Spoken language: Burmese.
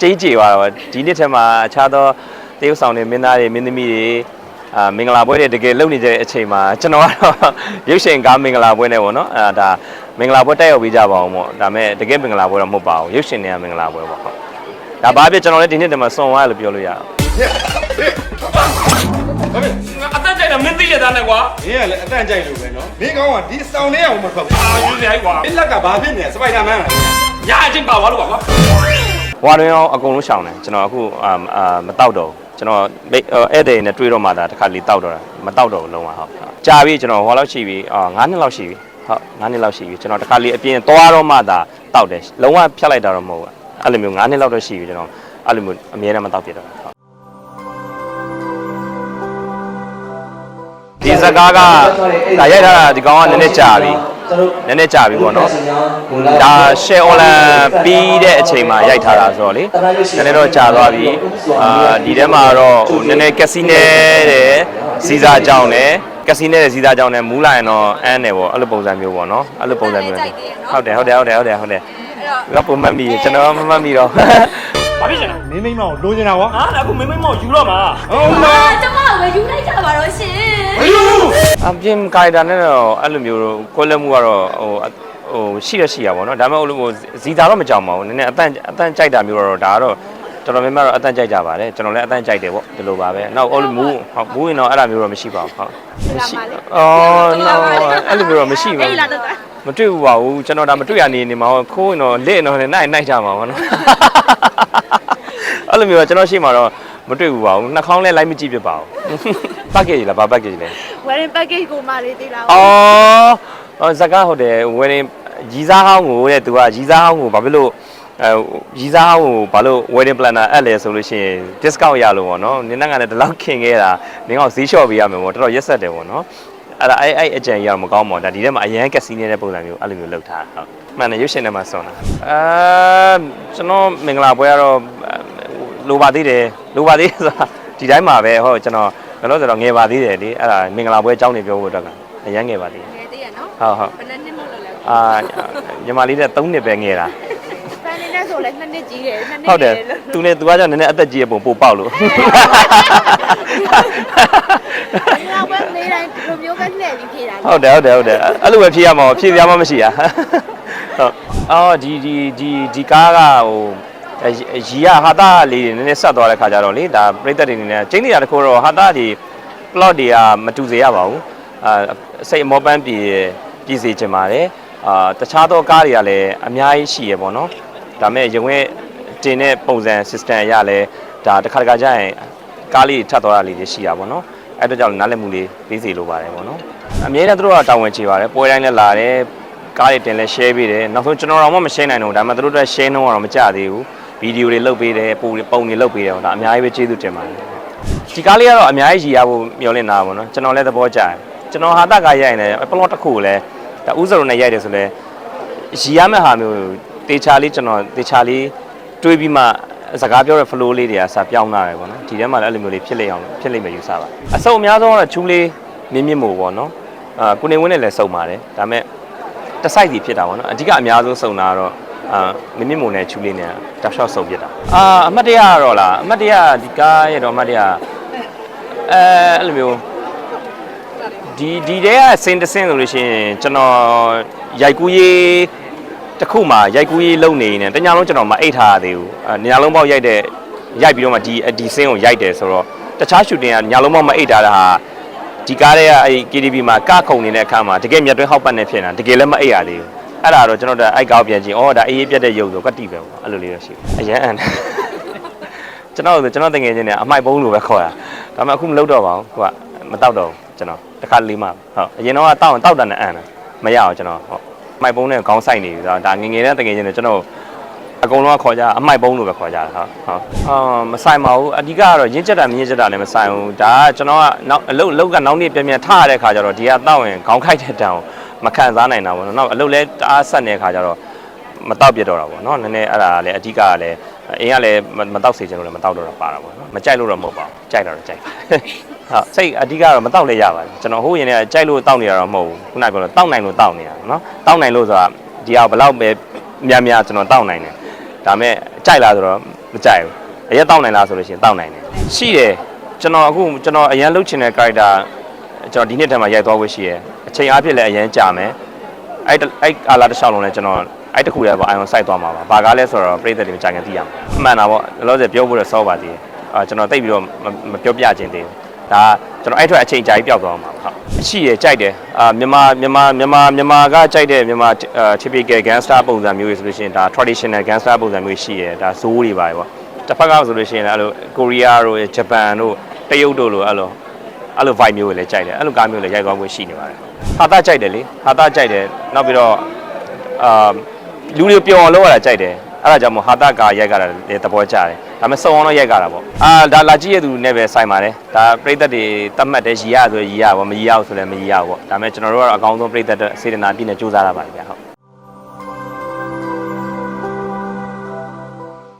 ကြေးကြေသွားတော့ဒီနှစ်ထဲမှာအခြားသောတရုတ်ဆောင်တွေမင်းသားတွေမင်းသမီးတွေအာမင်္ဂလာပွဲတွေတကယ်လုပ်နေကြတဲ့အချိန်မှာကျွန်တော်ကတော့ရုပ်ရှင်ကားမင်္ဂလာပွဲနဲ့ပေါ့နော်အဲဒါမင်္ဂလာပွဲတက်ရောက်ပြီးကြပါအောင်ပေါ့ဒါပေမဲ့တကယ်မင်္ဂလာပွဲတော့မဟုတ်ပါဘူးရုပ်ရှင်တွေကမင်္ဂလာပွဲပေါ့ဟုတ်ဒါဘာဖြစ်ကျွန်တော်လည်းဒီနှစ်ထဲမှာစွန်သွားလို့ပြောလို့ရအောင်အသက်ကြိုက်တာမင်းသိရတာနဲ့ကွာမင်းကလည်းအတန့်ကြိုက်လို့ပဲနော်မင်းကောင်းကဒီစောင်းလေးအောင်မထွက်ဘူးအာယူနေကွာမင်းလက်ကဘာဖြစ်နေလဲစပိုက်ဒါမန်လားညာအချင်းပါသွားလို့ကွာ ဝါတွင်အောင်အကုန်လုံးရှောင်တယ်ကျွန်တော်အခုအာအာမတောက်တော့ဘူးကျွန်တော်မိတ်ဧည့်သည်နဲ့တွေ့တော့မှဒါတစ်ခါလေးတောက်တော့တာမတောက်တော့ဘူးလုံးဝဟုတ်ကြာပြီကျွန်တော်ဟိုလောက်ရှိပြီအာ9နှစ်လောက်ရှိပြီဟုတ်9နှစ်လောက်ရှိပြီကျွန်တော်တစ်ခါလေးအပြင်သွားတော့မှဒါတောက်တယ်လုံးဝဖြတ်လိုက်တာတော့မဟုတ်ဘူးအဲ့လိုမျိုး9နှစ်လောက်တော့ရှိပြီကျွန်တော်အဲ့လိုမျိုးအမြဲတမ်းမတောက်ပြတော့ဟုတ်ဒီစကားကဒါရိုက်ထားတာဒီကောင်ကနည်းနည်းကြာပြီ နည်းနည်းကြာပြီပေါ့နော်ဒါရှယ်အွန်လန်ပြီးတဲ့အချိန်မှာရိုက်ထားတာဆိုတော့လေနည်းနည်းတော့ကြာသွားပြီအာဒီထဲမှာတော့ဟိုနည်းနည်းကက်စီနဲတဲ့စီစာကြောင်းနဲ့ကက်စီနဲတဲ့စီစာကြောင်းနဲ့မူးလာရင်တော့အန်းတယ်ပေါ့အဲ့လိုပုံစံမျိုးပေါ့နော်အဲ့လိုပုံစံမျိုးဟုတ်တယ်ဟုတ်တယ်ဟုတ်တယ်ဟုတ်တယ်ဟုတ်တယ်ငါပုံမှန်ပြီကျွန်တော်မမှတ်ပြီတော့ဘာဖြစ်ချင်လဲမင်းမိမကိုလိုချင်တာကွာဟာအခုမင်းမင်းမောယူတော့မှာဟုတ်လားအာကျမကပဲ ယူလိုက်ကြပါတော့ရှင်အပြင်ကာရီတာနဲ့တော့အဲ့လိုမျိုးကွဲလွဲမှုကတော့ဟိုဟိုရှိရရှိရပါတော့ဒါပေမဲ့ဟိုလိုဇီတာတော့မကြောက်ပါဘူးနည်းနည်းအတန့်အတန့်ကြိုက်တာမျိုးတော့ဒါကတော့တော်တော်များများတော့အတန့်ကြိုက်ကြပါတယ်ကျွန်တော်လည်းအတန့်ကြိုက်တယ်ပေါ့ဒီလိုပါပဲနောက်ဟိုလိုမူးဟုတ်မူးရင်တော့အဲ့လိုမျိုးတော့မရှိပါဘူးဟုတ်မရှိအော် no အဲ့လိုမျိုးတော့မရှိပါအေးဘူးလာတော့တာမတွေ့ဘူးပါဘူးကျွန်တော်ဒါမတွေ့ရနေနေမှာခိုးရင်တော့လက်တော့လည်းနိုင်နိုင်ကြမှာပါနော်အဲ့လိုမျိုးတော့ကျွန်တော်ရှိမှာတော့ မတွေ့ဘူးပါဘူးနှာခေါင်းလည်းလိုက်မကြည့်ဖြစ်ပါဘူး package လားဘာ package လဲ wedding package ကိုမလေးသေးလားအော်အော်ဇကာဟုတ်တယ်ဝယ်ရင်ရီစားဟောင်းကိုတဲ့သူကရီစားဟောင်းကိုဘာဖြစ်လို့အဲရီစားဟောင်းကိုဘာလို့ wedding planner အပ်လဲဆိုလို့ရှိရင် discount ရလို့ပေါ့နော်နင်းကလည်းဒီလောက်ခင်ခဲ့တာနင်းကဈေးလျှော့ပေးရမယ်ပေါ့တော်တော်ရက်ဆက်တယ်ပေါ့နော်အဲ့ဒါအဲ့အဲ့အကြံရတော့မကောင်းပါဘူးဒါဒီထဲမှာအရန်ကက်စီနေတဲ့ပုံစံမျိုးအဲ့လိုမျိုးလုပ်ထားတာဟုတ်မှန်တယ်ရုပ်ရှင်ထဲမှာစွန်တာအဲကျွန်တော်မင်္ဂလာပွဲကတော့ လိုပါသေးတယ်လိုပါသေးဆိုတာဒီတိုင်းမှာပဲဟုတ်ကျွန်တော်ဘယ်လို့ဆိုတော့ငယ်ပါသေးတယ်လေအဲ့ဒါမင်္ဂလာပွဲအကြောင်းတွေပြောဖို့အတွက်ကအရန်ငယ်ပါသေးတယ်ငယ်သေးရနော်ဟုတ်ဟုတ်ဘယ်နှစ်နှစ်မို့လို့လဲအာညီမလေးတဲ့3နှစ်ပဲငယ်တာဖန်နေတဲ့ဆိုလဲနှစ်နှစ်ကြီးတယ်နှစ်နှစ်ဟုတ်တယ်သူနဲ့သူကကြောင့်နည်းနည်းအသက်ကြီးရပုံပို့ပေါက်လို့ငါပဲနေတိုင်းဒီလိုမျိုးပဲလှည့်ပြီးဖြေတာဟုတ်တယ်ဟုတ်တယ်ဟုတ်တယ်အဲ့လိုပဲဖြေရမှာဖြေပြားမှမရှိတာဟုတ်အော်ဒီဒီဒီဒီကားကဟို ရီရဟာတာလေးတွေနည်းနည်းဆက်သွားတဲ့ခါကျတော့လေဒါပြိသက်တွေအနေနဲ့ကျင်းနေတာတခုတော့ဟာတာဒီ plot တွေကမတူစေရပါဘူးအာစိတ်အမောပန်းပြည်ပြည်စီချင်ပါတယ်အာတခြားသောကားတွေကလည်းအများကြီးရှိရပေါ့နော်ဒါမဲ့ရုံရဲ့တင်တဲ့ပုံစံ system အရလဲဒါတစ်ခါတစ်ခါကျရင်ကားလေးထပ်သွားတာလေးတွေရှိတာပေါ့နော်အဲ့တော့ကြောင့်နားလည်မှုလေးပေးစီလိုပါတယ်ပေါ့နော်အများနဲ့သူတို့ကတာဝန်ချေပါတယ်ပွဲတိုင်းလည်းလာတယ်ကားတွေတင်လဲ share ပေးတယ်နောက်ဆုံးကျွန်တော်တော့မှမ share နိုင်တော့ဘူးဒါပေမဲ့သူတို့တို့ share နှုန်းကတော့မကြသေးဘူး ဗီဒီယိုတွေလုပ်ပေးတယ်ပုံတွေပုံတွေလုပ်ပေးတယ်ဟောဒါအများကြီးပဲကျေးဇူးတင်ပါတယ်ဒီကားလေးကတော့အများကြီးရည်ရဖို့မျှော်လင့်တာပါဘောနော်ကျွန်တော်လည်းသဘောကျတယ်ကျွန်တော်ဟာတကရိုက်နေတယ်ပလော့တစ်ခုကိုလည်းဒါဥစရုံနဲ့ရိုက်တယ်ဆိုလဲရည်ရမယ့်ဟာမျိုးတေချာလေးကျွန်တော်တေချာလေးတွေးပြီးမှစကားပြောတဲ့ flow လေးတွေကစာပြောင်းလာတယ်ပေါ့နော်ဒီထဲမှာလည်းအဲ့လိုမျိုးလေးဖြစ်လိမ့်အောင်ဖြစ်လိမ့်မယ်ယူဆပါအစုံအများဆုံးကတော့ချူးလေးမြင့်မြင့်မို့ပေါ့နော်အာကိုနေဝင်းနဲ့လည်းစုံပါတယ်ဒါပေမဲ့တစ်ဆိုင်စီဖြစ်တာပေါ့နော်အဓိကအများဆုံးစုံတာကတော့ အာမြင့်မြင့်မို့နဲ့ချူးလေးနဲ့တောက်လျှောက်စုံဖြစ်တာအာအမှတ်တရကတော့လားအမှတ်တရဒီကားရဲ့တော့အမှတ်တရအဲအဲ့လိုမျိုးဒီဒီတဲကစင်တစင်ဆိုလို့ရှိရင်ကျွန်တော်ရိုက်ကူးရေးတစ်ခုမှရိုက်ကူးရေးလုပ်နေနေတညာလုံးကျွန်တော်မအိတ်ထားရသေးဘူးအဲညလုံးပေါက်ရိုက်တဲ့ရိုက်ပြီးတော့မှဒီဒီစင်းကိုရိုက်တယ်ဆိုတော့တခြားရှူတင်ကညလုံးပေါက်မအိတ်ထားတာဟာဒီကားတွေကအဲ့ KTV မှာကခုံနေတဲ့အခါမှာတကယ်မြတ်တွင်းဟောက်ပတ်နေဖြစ်နေတာတကယ်လည်းမအိတ်ရသေးဘူး အဲ့ဒါတော့ကျွန်တော်တို့အိုက်ကောက်ပြန်ကြည့်ဩဒါအေးအေးပြတ်တဲ့ရုပ်ဆိုကတိပဲပေါ့အဲ့လိုလေးတော့ရှိတယ်အရန်အန် ကျွန်တော်ကျွန်တော်တငယ်ချင်းเนี่ยအမိုက်ပုံးလို့ပဲခေါ်တာဒါပေမဲ့အခုမလုပ်တော့ပါဘူးခုကမတောက်တော့ဘူးကျွန်တော်တစ်ခါလေးမှဟုတ်အရင်တော့တောက်ရင်တောက်တယ်နဲ့အန်တာမရအောင်ကျွန်တော်ဟုတ်အမိုက်ပုံးနဲ့ခေါင်းဆိုင်နေပြီဆိုတော့ဒါငငယ်တဲ့တငယ်ချင်းတွေကျွန်တော်အကုန်လုံးကခေါ်ကြအမိုက်ပုံးလို့ပဲခေါ်ကြတာဟုတ်ဟုတ်အာမဆိုင်ပါဘူးအဓိကကတော့ရင်းချက်တာမြင်းချက်တာလည်းမဆိုင်ဘူးဒါကကျွန်တော်ကနောက်အလုပ်အလုပ်ကနောက်နေ့ပြန်ပြန်ထားရတဲ့ခါကျတော့ဒီကတောက်ရင်ခေါင်းခိုက်တဲ့တန်ကို မခံစားနိုင်တာပေါ့နော်နောက်အလုပ်လဲတအားဆက်နေတဲ့ခါကျတော့မတောက်ပြတော့တာပေါ့နော်နည်းနည်းအဲ့ဒါလည်းအဓိကကလည်းအင်းကလည်းမတောက်စေချင်လို့လည်းမတောက်တော့တာပါတာပေါ့နော်မကြိုက်လို့တော့မဟုတ်ပါဘူးကြိုက်တော့ကြိုက်ဟုတ်စိတ်အဓိကတော့မတောက်လည်းရပါတယ်ကျွန်တော်ဟိုးရင်လည်းကြိုက်လို့တောက်နေတာတော့မဟုတ်ဘူးခုနကပြောလို့တောက်နိုင်လို့တောက်နေတာနော်တောက်နိုင်လို့ဆိုတာဒီဟာဘယ်လောက်ပဲများများကျွန်တော်တောက်နိုင်တယ်ဒါပေမဲ့ကြိုက်လာဆိုတော့မကြိုက်ဘူးအရက်တောက်နိုင်လားဆိုလို့ရှိရင်တောက်နိုင်တယ်ရှိတယ်ကျွန်တော်အခုကျွန်တော်အရန်လှုပ်ချင်တဲ့ character ကျွန်တော်ဒီနှစ်ထဲမှာရိုက်သွားဖို့ရှိရယ် အချိန်အားဖြင့်လည်းအရန်ကြာမယ်အဲ့တအဲ့အာလာတစ်လျှောက်လုံးလည်းကျွန်တော်အဲ့တစ်ခုလည်းပေါ့အိုင် on site သွားမှာပါဘာကားလဲဆိုတော့ပြည်သက်တွေကြာငယ်သိရမှာမှန်တာပေါ့လောလောဆယ်ပြောဖို့တော့စောပါသေးတယ်အာကျွန်တော်တိတ်ပြီးတော့မမပြောပြခြင်းသေးဘူးဒါကျွန်တော်အဲ့ထွက်အချိန်ကြာကြီးပျောက်သွားမှာပါဟုတ်ရှိရယ်ကြိုက်တယ်အာမြန်မာမြန်မာမြန်မာမြန်မာကကြိုက်တဲ့မြန်မာ typical gangster ပုံစံမျိုးတွေဆိုလို့ရှိရင်ဒါ traditional gangster ပုံစံမျိုးရှိရယ်ဒါဇိုးတွေပါပေါ့တစ်ဖက်ကဆိုလို့ရှိရင်လည်းအဲ့လိုကိုရီးယားတို့ဂျပန်တို့တရုတ်တို့လိုအဲ့လို အဲ့လို vibe မျိုးတွေလည်းကြိုက်တယ်အဲ့လိုကားမျိုးတွေလည်းရိုက်သွားဖို့ရှိနေပါတယ်ဟာတာကြိုက်တယ်လေဟာတာကြိုက်တယ်နောက်ပြီးတော့အာလူတွေပျော်အောင်လုပ်ရတာကြိုက်တယ်အဲ့ဒါကြောင့်မို့ဟာတာကာရိုက်ကြတာလည်းသဘောကျတယ်ဒါပေမဲ့စုံအောင်တော့ရိုက်ကြတာပေါ့အာဒါလာကြည့်ရသူနဲ့ပဲဆိုင်ပါတယ်ဒါပြိသက်တွေတတ်မှတ်တယ်ရီရဆိုရီရပေါ့မရီရဘူးဆိုလည်းမရီရဘူးပေါ့ဒါပေမဲ့ကျွန်တော်တို့ကတော့အကောင်းဆုံးပြိသက်တဲ့စေတနာပြည့်နဲ့စူးစမ်းရပါတယ်ဗျာဟုတ်